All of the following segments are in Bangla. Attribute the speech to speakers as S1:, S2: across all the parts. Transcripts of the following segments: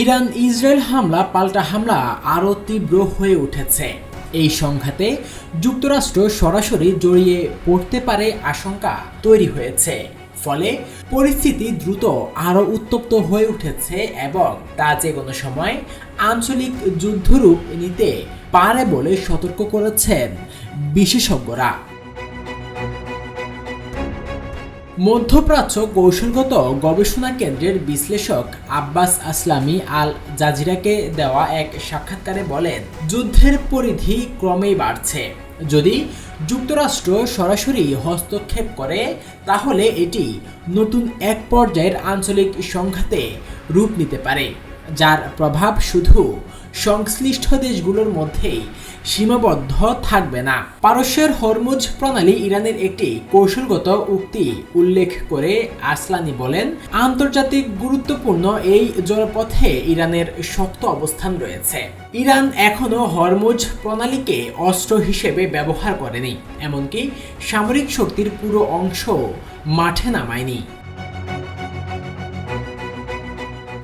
S1: ইরান ইসরায়েল হামলা, পাল্টা হামলা আরও তীব্র হয়ে উঠেছে। এই সংঘাতে যুক্তরাষ্ট্র সরাসরি জড়িয়ে পড়তে পারে আশঙ্কা তৈরি হয়েছে। ফলে পরিস্থিতি দ্রুত আরও উত্তপ্ত হয়ে উঠেছে এবং তা যে কোনো সময় আঞ্চলিক যুদ্ধরূপ নিতে পারে বলে সতর্ক করেছেন বিশেষজ্ঞরা। মধ্যপ্রাচ্য কৌশলগত গবেষণা কেন্দ্রের বিশ্লেষক আব্বাস আসলামি আল জাজিরাকে দেওয়া এক সাক্ষাৎকারে বলেন, যুদ্ধের পরিধি ক্রমেই বাড়ছে। যদি যুক্তরাষ্ট্র সরাসরি হস্তক্ষেপ করে, তাহলে এটি নতুন এক পর্যায়ের আঞ্চলিক সংঘাতে রূপ নিতে পারে, যার প্রভাব শুধু সংশ্লিষ্ট দেশগুলোর মধ্যেই সীমাবদ্ধ থাকবে না। পারস্যের হরমুজ প্রণালী ইরানের একটি কৌশলগত উক্তি উল্লেখ করে আসলানি বলেন, আন্তর্জাতিক গুরুত্বপূর্ণ এই জলপথে ইরানের শক্ত অবস্থান রয়েছে। ইরান এখনও হরমুজ প্রণালীকে অস্ত্র হিসেবে ব্যবহার করেনি, এমনকি সামরিক শক্তির পুরো অংশ মাঠে নামায়নি।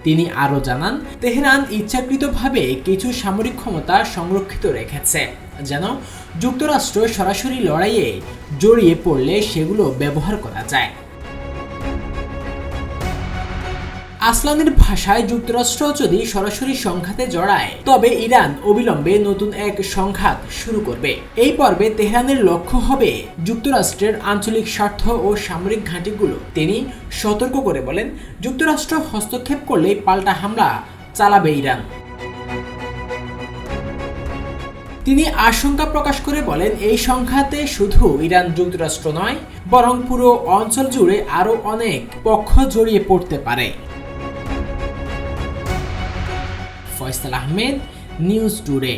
S1: তিনি আরও জানান, তেহরান ইচ্ছাকৃতভাবে কিছু সামরিক ক্ষমতা সংরক্ষিত রেখেছে, যেন যুক্তরাষ্ট্র সরাসরি লড়াইয়ে জড়িয়ে পড়লে সেগুলো ব্যবহার করা যায়। আসলানের ভাষায় যুক্তরাষ্ট্র যদি সরাসরি সংঘাতে জড়ায়, তবে ইরান অবিলম্বে নতুন এক সংঘাত শুরু করবে। এই পর্বে তেহরানের লক্ষ্য হবে যুক্তরাষ্ট্রের আঞ্চলিক স্বার্থ ও সামরিক ঘাঁটিগুলো। তিনি সতর্ক করে বলেন, যুক্তরাষ্ট্র হস্তক্ষেপ করলে পাল্টা হামলা চালাবে ইরান। তিনি আশঙ্কা প্রকাশ করে বলেন, এই সংঘাতে শুধু ইরান যুক্তরাষ্ট্র নয়, বরং পুরো অঞ্চল জুড়ে আরও অনেক পক্ষ জড়িয়ে পড়তে পারে। Faisal Ahmed news today.